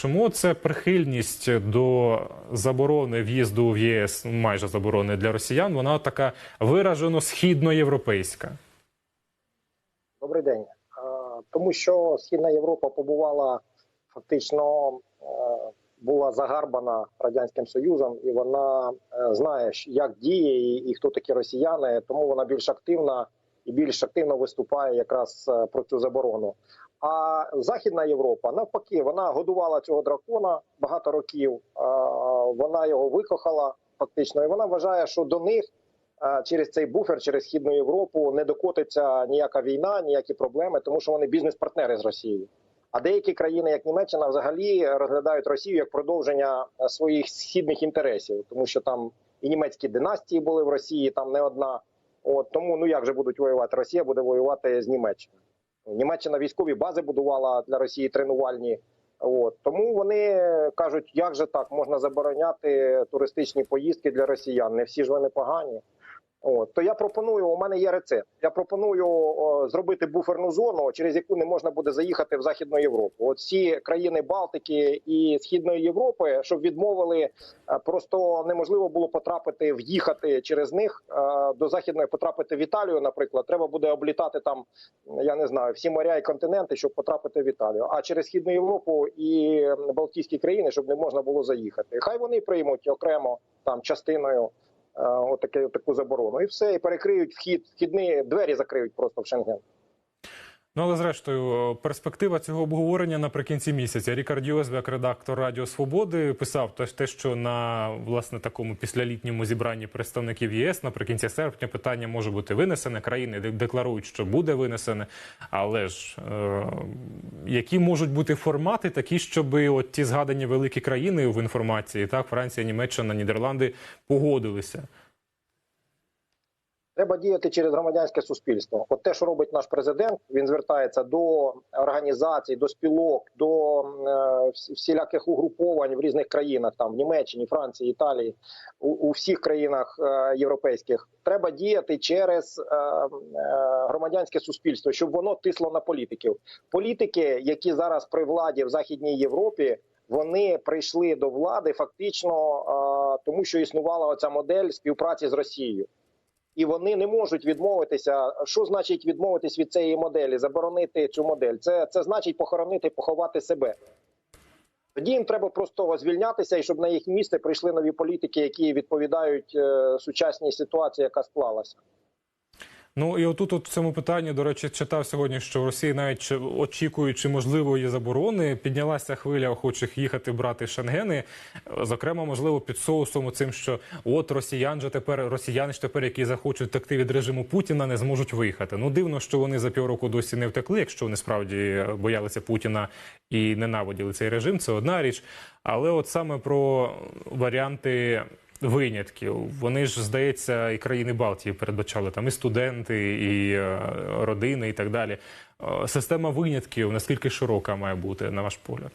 Чому це прихильність до заборони в'їзду в ЄС, майже заборони для росіян, вона така виражено східноєвропейська? Добрий день. Е, Тому що Східна Європа побувала фактично е, була загарбана радянським союзом, і вона е, знає, як діє і, хто такі росіяни. Тому вона більш активна і більш активно виступає якраз про цю заборону. А Західна Європа навпаки, вона годувала цього дракона багато років. Вона його викохала фактично, і вона вважає, що до них через цей буфер, через східну Європу не докотиться ніяка війна, ніякі проблеми, тому що вони бізнес-партнери з Росією. А деякі країни, як Німеччина, взагалі розглядають Росію як продовження е, своїх східних інтересів, тому що там і німецькі династії були в Росії, там не одна. От тому ну як же будуть воювати? Росія буде воювати з Німеччиною. Німеччина військові бази будувала для Росії тренувальні. От тому вони кажуть, як же так можна забороняти туристичні поїздки для росіян? Не всі ж вони погані. От то я пропоную. У мене є рецепт. Я пропоную о, зробити буферну зону, через яку не можна буде заїхати в Західну Європу. От всі країни Балтики і Східної Європи, щоб відмовили, е, просто неможливо було потрапити, в'їхати через них е, до західної, потрапити в Італію. Наприклад, треба буде облітати там, я не знаю, всі моря і континенти, щоб потрапити в Італію. А через Східну Європу і Балтійські країни, щоб не можна було заїхати. Хай вони приймуть окремо там частиною отаке, таку заборону, і все, і перекриють вхід, вхідні двері закриють просто в Шенген. Ну але зрештою, перспектива цього обговорення наприкінці місяця. Рікард Йозбек, редактор Радіо Свободи, писав те, що на власне такому післялітньому зібранні представників єС наприкінці серпня питання може бути винесене. Країни декларують, що буде винесене. Але ж е, які можуть бути формати, такі, щоб от ті згадані великі країни в інформації, так Франція, Німеччина, Нідерланди погодилися. Треба діяти через громадянське суспільство. От те, що робить наш президент, він звертається до організацій, до спілок, до е, всіляких угруповань в різних країнах, там в Німеччині, Франції, Італії, у, у всіх країнах е, європейських. Треба діяти через е, громадянське суспільство, щоб воно тисло на політиків. Політики, які зараз при владі в Західній Європі. Вони прийшли до влади фактично тому, що існувала оця модель співпраці з Росією і вони не можуть відмовитися. Що значить відмовитись від цієї моделі, заборонити цю модель? Це, це значить похоронити, поховати себе. Тоді їм треба просто звільнятися, і щоб на їх місце прийшли нові політики, які відповідають е, сучасній ситуації, яка склалася. Ну і отут, от в цьому питанні, до речі, читав сьогодні, що в Росії навіть очікуючи можливої заборони, піднялася хвиля охочих їхати брати шенгени. Зокрема, можливо, під соусом цим, що от росіян же тепер росіяни ж тепер, які захочуть втекти від режиму Путіна, не зможуть виїхати. Ну дивно, що вони за півроку досі не втекли, якщо вони справді боялися Путіна і ненавиділи цей режим. Це одна річ. Але от саме про варіанти винятків. Вони ж, здається, і країни Балтії передбачали там і студенти, і е, родини, і так далі. Е, Система винятків наскільки широка має бути, на ваш погляд?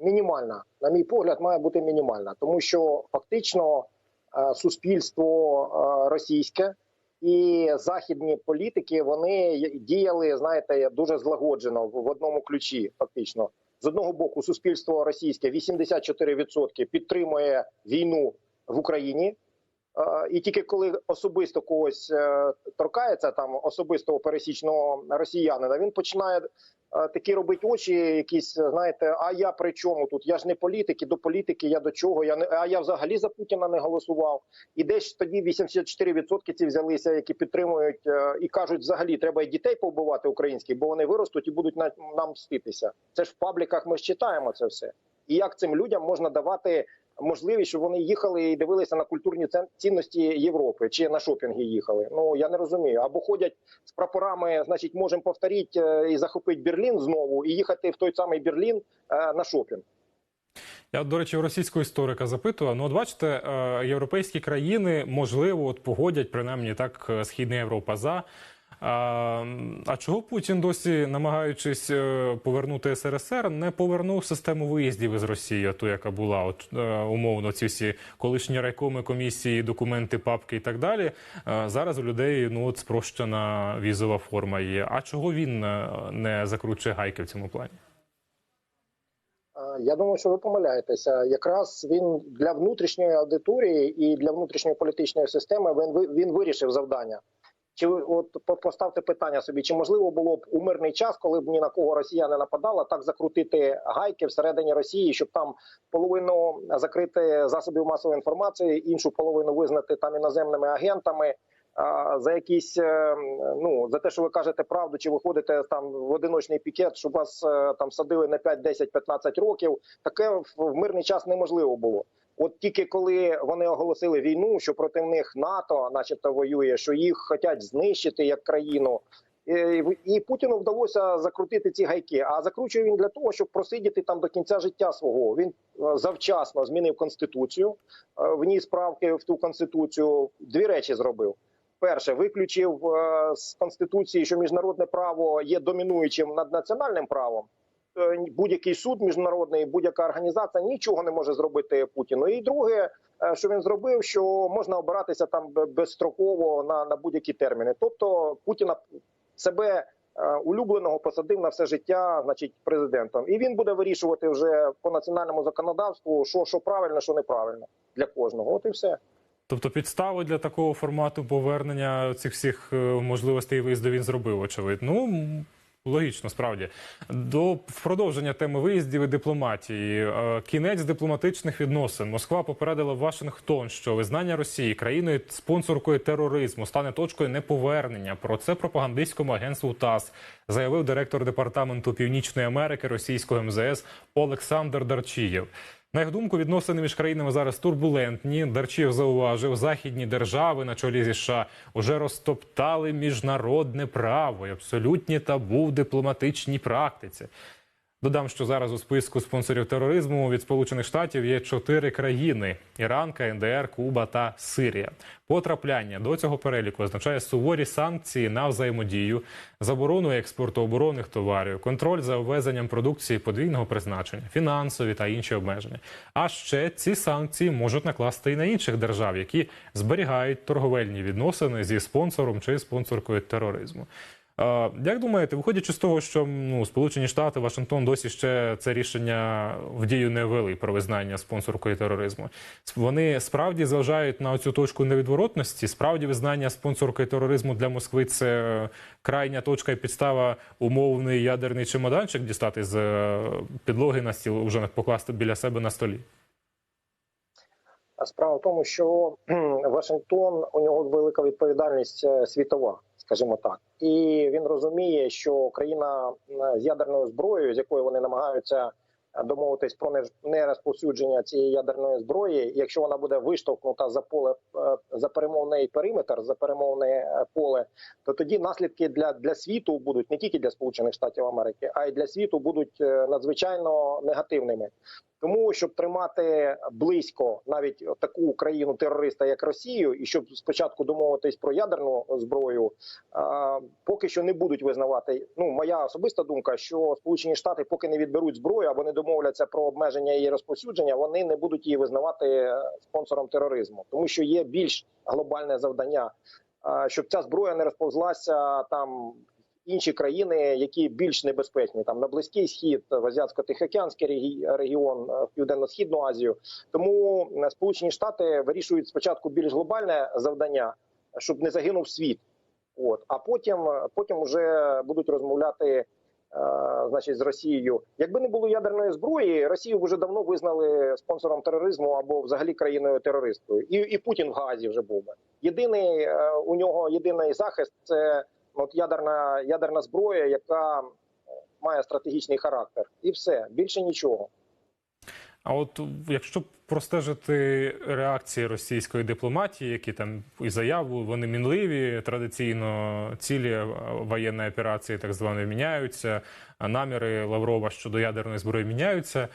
мінімальна, на мій погляд, має бути мінімальна, тому що фактично е, суспільство російське і західні політики вони діяли, знаєте, дуже злагоджено в одному ключі. Фактично, з одного боку, суспільство російське 84% підтримує війну в Україні. І тільки коли особисто когось е, торкається там особистого пересічного росіянина, він починає такі робити очі, якісь знаєте, а я при чому тут? Я ж не політик, і до політики, я до чого? Я не а я взагалі за Путіна не голосував. І десь тоді 84% ці взялися, які підтримують е, і кажуть, взагалі треба і дітей повбивати українських, бо вони виростуть і будуть на нам мститися. Це ж в пабліках ми ж читаємо це все. І як цим людям можна давати можливість, щоб вони їхали і дивилися на культурні цінності Європи чи на шопінги їхали? Ну я не розумію. Або ходять з прапорами, значить, можемо повторити е, і захопити Берлін знову, і їхати в той самий Берлін е, на шопінг. Я, до речі, у російського історика запитував. Ну, от бачите, е, європейські країни, можливо, от погодять, принаймні так, Східна Європа за. А, а чого Путін досі, намагаючись е, повернути СРСР, не повернув систему виїздів із Росії, ту, яка була от е, умовно, ці всі колишні райкоми, комісії, документи, папки і так далі. Е, Зараз у людей ну от спрощена візова форма є. А чого він не закручує гайки в цьому плані? Я думаю, що ви помиляєтеся. Якраз він для внутрішньої аудиторії і для внутрішньої політичної системи він він вирішив завдання. Чи от поставте питання собі, чи можливо було б у мирний час, коли б ні на кого Росія не нападала, так закрутити гайки всередині Росії, щоб там половину закрити засобів масової інформації, іншу половину визнати там іноземними агентами. За якісь е, ну за те, що ви кажете правду, чи виходите там в одиночний пікет, щоб вас е, там садили на 5, 10, 15 років, таке в мирний час неможливо було. От тільки коли вони оголосили війну, що проти них НАТО, начебто, воює, що їх хочуть знищити як країну. І, Путіну вдалося закрутити ці гайки. А закручує він для того, щоб просидіти там до кінця життя свого. Він е, завчасно змінив конституцію, е, вніс правки в ту конституцію. Дві речі зробив. Перше, виключив е, з конституції, що міжнародне право є домінуючим над національним правом. Е, Будь-який суд міжнародний, будь-яка організація нічого не може зробити Путіну. І друге, е, що він зробив, що можна обиратися там безстроково на, на будь-які терміни. Тобто Путіна себе е, улюбленого посадив на все життя, значить, президентом, і він буде вирішувати вже по національному законодавству, що, що правильно, що неправильно для кожного. От і все. Тобто підстави для такого формату повернення цих всіх можливостей виїзду він зробив, очевидно. Ну, логічно, справді. До продовження теми виїздів і дипломатії. Е, Кінець дипломатичних відносин. Москва попередила Вашингтон, що визнання Росії країною спонсоркою тероризму стане точкою неповернення. Про це пропагандистському агентству ТАСС заявив директор департаменту Північної Америки російського МЗС Олександр Дарчієв. На їх думку, відносини між країнами зараз турбулентні. Дарчів зауважив, західні держави на чолі зі США уже розтоптали міжнародне право і абсолютні табу в дипломатичній практиці. Додам, що зараз у списку спонсорів тероризму від Сполучених Штатів є чотири країни: Іран, КНДР, Куба та Сирія. Потрапляння до цього переліку означає суворі санкції на взаємодію, заборону експорту оборонних товарів, контроль за ввезенням продукції подвійного призначення, фінансові та інші обмеження. А ще ці санкції можуть накласти і на інших держав, які зберігають торговельні відносини зі спонсором чи спонсоркою тероризму. Е, Як думаєте, виходячи з того, що ну, Сполучені Штати, Вашингтон досі ще це рішення в дію не ввели про визнання спонсоркою тероризму. Вони справді зважають на цю точку невідворотності. Справді визнання спонсоркою тероризму для Москви це крайня точка і підстава умовний ядерний чемоданчик дістати з е, підлоги на стіл, уже покласти біля себе на столі. Справа в тому, що Вашингтон у нього велика відповідальність е, світова, скажімо так, і він розуміє, що країна з ядерною зброєю, з якою вони намагаються е, домовитись про не- нерозповсюдження цієї ядерної зброї, якщо вона буде виштовхнута за поле е, за перемовний периметр, за перемовне е, поле, то тоді наслідки для, для світу будуть не тільки для Сполучених Штатів Америки, а й для світу будуть надзвичайно негативними. Тому щоб тримати близько навіть таку країну терориста, як Росію, і щоб спочатку домовитись про ядерну зброю, поки що не будуть визнавати. Ну моя особиста думка, що Сполучені Штати, поки не відберуть зброю або не домовляться про обмеження її розповсюдження, вони не будуть її визнавати е, спонсором тероризму, тому що є більш глобальне завдання, щоб ця зброя не розповзлася там інші країни, які більш небезпечні, там на близький схід, в азіатсько-тихоокеанський регіон, е, в південно-східну Азію. Тому е, Сполучені Штати вирішують спочатку більш глобальне завдання, щоб не загинув світ. От а потім, потім вже будуть розмовляти. е, Значить, з Росією, якби не було ядерної зброї, Росію вже давно визнали спонсором тероризму або взагалі країною терористкою, і, і Путін в Газі вже був би. Єдиний е, у нього єдиний захист це от ядерна ядерна зброя, яка має стратегічний характер, і все більше нічого. А от якщо простежити реакції російської дипломатії, які там і заяву, вони мінливі, традиційно цілі воєнної операції так званої міняються, а наміри Лаврова щодо ядерної зброї міняються.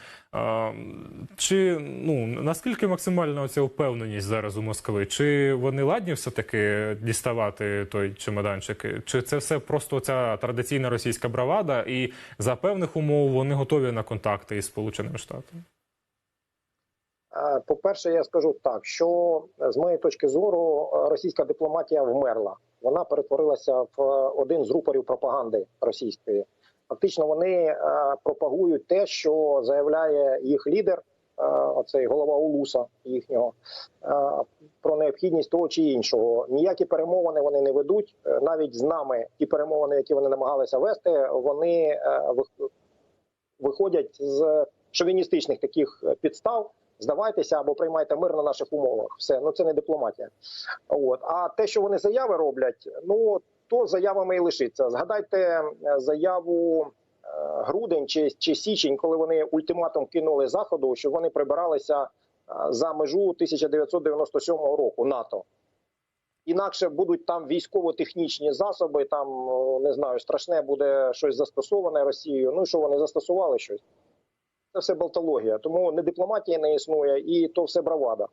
Чи ну наскільки максимальна оця впевненість зараз у Москви? Чи вони ладні все таки діставати той чемоданчик? Чи це все просто ця традиційна російська бравада, і за певних умов вони готові на контакти із Сполученими Штатами? Е, По-перше, я скажу так, що е, з моєї точки зору е, російська дипломатія вмерла. Вона перетворилася в один з рупорів пропаганди російської. Фактично вони пропагують те, що заявляє їх лідер, оцей голова Улуса їхнього, про необхідність того чи іншого. Ніякі перемовини вони не ведуть. Навіть з нами ті перемовини, які вони намагалися вести, вони виходять з шовіністичних таких підстав. Здавайтеся або приймайте мир на наших умовах. Все, ну це не дипломатія. От а те, що вони заяви роблять, ну то заявами і лишиться. Згадайте е, заяву е, грудень чи, чи січень, коли вони ультиматум кинули заходу, що вони прибиралися е, за межу 1997 року НАТО. Інакше будуть там військово-технічні засоби, там е, не знаю, страшне буде щось застосоване Росією. Ну що вони застосували щось? Це все болтологія. Тому не дипломатія не існує, і то все бравада.